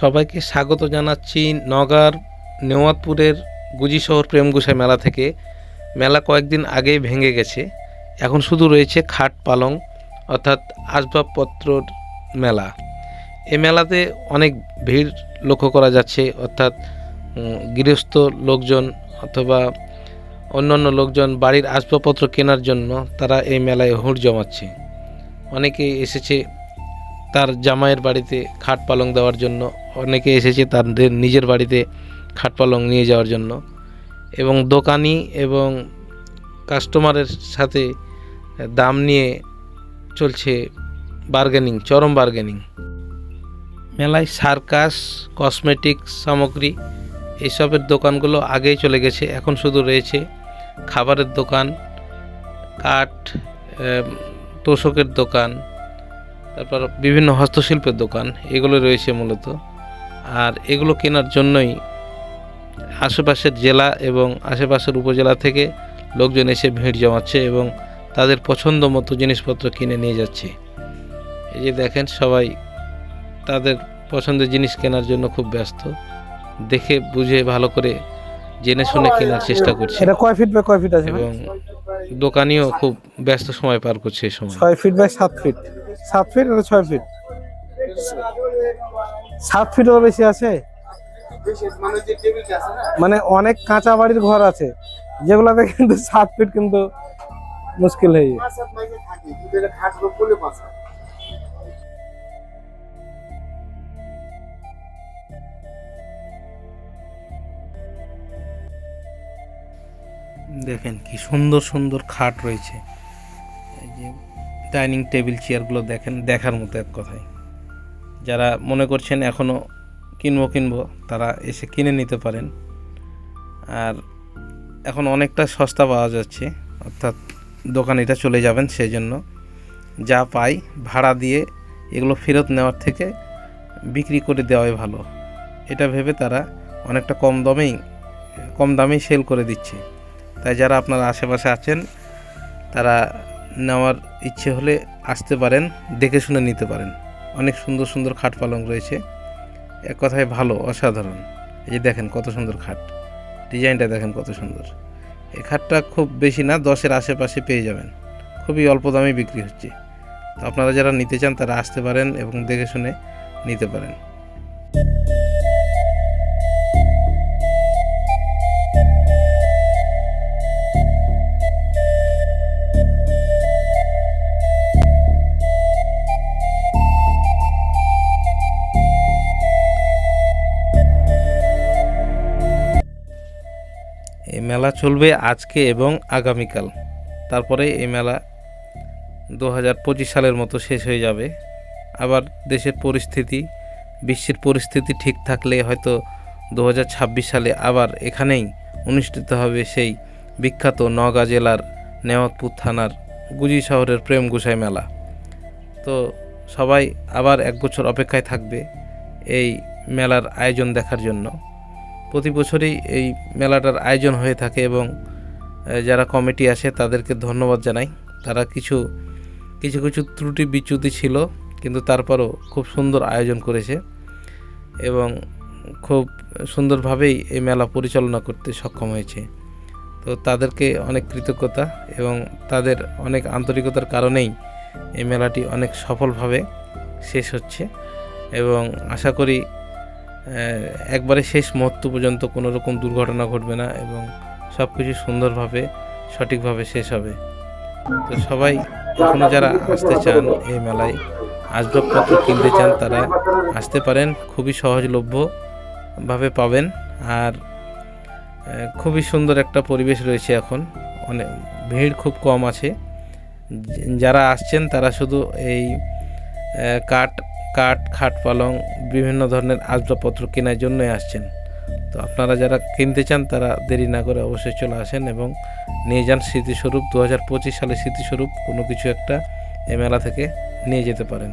সবাইকে স্বাগত জানাচ্ছি নগার নেওয়াতপুরের গুজি শহর প্রেমগুসাই মেলা থেকে। মেলা কয়েকদিন আগেই ভেঙে গেছে। এখন শুধু রয়েছে খাট পালং, অর্থাৎ আসবাবপত্রর মেলা। এ মেলাতে অনেক ভিড় লক্ষ্য করা যাচ্ছে, অর্থাৎ গৃহস্থ লোকজন অথবা অন্যান্য লোকজন বাড়ির আসবাবপত্র কেনার জন্য তারা এই মেলায় হুড় জমাচ্ছে। অনেকে এসেছে তার জামাইয়ের বাড়িতে খাট পালং দেওয়ার জন্য, অনেকে এসেছে তাদের নিজের বাড়িতে খাট পালং নিয়ে যাওয়ার জন্য। এবং দোকানি এবং কাস্টমারের সাথে দাম নিয়ে চলছে বার্গেনিং চরম বার্গেনিং মেলায় সার্কাস কসমেটিক সামগ্রী এইসবের দোকানগুলো আগেই চলে গেছে, এখন শুধু রয়েছে খাবারের দোকান, কাঠ তোষকের দোকান তারপর বিভিন্ন হস্তশিল্পের দোকান এগুলো রয়েছে মূলত। আর এগুলো কেনার জন্যই আশেপাশের জেলা এবং আশেপাশের উপজেলা থেকে লোকজন এসে ভিড় জমাচ্ছে এবং তাদের পছন্দ মতো জিনিসপত্র কিনে নিয়ে যাচ্ছে। এই যে দেখেন সবাই তাদের পছন্দের জিনিস কেনার জন্য খুব ব্যস্ত। দেখে বুঝে ভালো করে জেনে শুনে কেনার চেষ্টা করছে। এটা কয় ফিট বাই কয় ফিট আছে এবং দোকানিও খুব ব্যস্ত সময় পার করছে এই সময়। ছয় ফিট বাই সাত ফিট সাত ফিট এটা ছয় ফিট সাত ফিটেরও বেশি আছে? মানে অনেক কাঁচা বাড়ির ঘর আছে। যেগুলাতে কিন্তু সাত ফিট কিন্তু মুশকিল হয়ে দেখেন কি সুন্দর সুন্দর খাট রয়েছে। ডাইনিং টেবিল চেয়ারগুলো দেখেন, দেখার মতো এক কথায়। যারা মনে করছেন এখনও কিনবো কিনবো, তারা এসে কিনে নিতে পারেন। আর এখন অনেকটা সস্তা পাওয়া যাচ্ছে, অর্থাৎ দোকানিটা চলে যাবেন সেই জন্য যা পাই ভাড়া দিয়ে এগুলো ফেরত নেওয়ার থেকে বিক্রি করে দেওয়াই ভালো। এটা ভেবে তারা অনেকটা কম দামেই কম দামেই সেল করে দিচ্ছে। তাই যারা আপনারা আশেপাশে আছেন, তারা নেওয়ার ইচ্ছে হলে আসতে পারেন, দেখে শুনে নিতে পারেন। অনেক সুন্দর সুন্দর খাট পালং রয়েছে। এক কথায় ভালো, অসাধারণ। এই যে দেখেন কত সুন্দর খাট। ডিজাইনটা দেখেন কত সুন্দর। এই খাটটা খুব বেশি না, দশের আশেপাশে পেয়ে যাবেন। খুবই অল্প দামে বিক্রি হচ্ছে। তো আপনারা যারা নিতে চান তারা আসতে পারেন এবং দেখে শুনে নিতে পারেন। এই মেলা চলবে আজকে এবং আগামীকাল। তারপরে এই মেলা দু হাজার পঁচিশ সালের মতো শেষ হয়ে যাবে। আবার দেশের পরিস্থিতি, বিশ্বের পরিস্থিতি ঠিক থাকলে হয়তো দু হাজার ছাব্বিশ সালে আবার এখানেই অনুষ্ঠিত হবে সেই বিখ্যাত নওগাঁ জেলার নেওয়াতপুর থানার গুজি শহরের প্রেম গুসাই মেলা। তো সবাই আবার এক বছর অপেক্ষায় থাকবে এই মেলার আয়োজন দেখার জন্য। প্রতি বছরই এই মেলাটার আয়োজন হয়ে থাকে এবং যারা কমিটি আসে তাদেরকে ধন্যবাদ জানাই। তারা কিছু কিছু কিছু ত্রুটি বিচ্যুতি ছিল, কিন্তু তারপরও খুব সুন্দর আয়োজন করেছে এবং খুব সুন্দরভাবেই এই মেলা পরিচালনা করতে সক্ষম হয়েছে। তো তাদেরকে অনেক কৃতজ্ঞতা এবং তাদের অনেক আন্তরিকতার কারণেই এই মেলাটি অনেক সফলভাবে শেষ হচ্ছে এবং আশা করি একবারে শেষ মুহূর্ত পর্যন্ত কোনো রকম দুর্ঘটনা ঘটবে না এবং সব কিছু সুন্দরভাবে, সঠিকভাবে শেষ হবে। তো সবাই এখনও যারা আসতে চান এই মেলায়, আসবাবপত্র কিনতে চান, তারা আসতে পারেন। খুবই সহজলভ্যভাবে পাবেন। আর খুবই সুন্দর একটা পরিবেশ রয়েছে এখন। অনেক, ভিড় খুব কম আছে। যারা আসছেন, তারা শুধু এই কাঠ কাঠ, খাট, পালং, বিভিন্ন ধরনের আসবাবপত্র কেনার জন্যই আসছেন। তো আপনারা যারা কিনতে চান, তারা দেরি না করে অবশ্যই চলে আসেন এবং নিয়ে যান স্মৃতিস্বরূপ। দু হাজার পঁচিশ সালে স্মৃতিস্বরূপ কোনো কিছু একটা এই মেলা থেকে নিয়ে যেতে পারেন।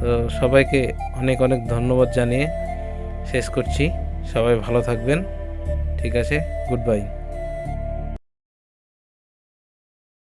তো সবাইকে অনেক অনেক ধন্যবাদ জানিয়ে শেষ করছি। সবাই ভালো থাকবেন। ঠিক আছে, গুড বাই।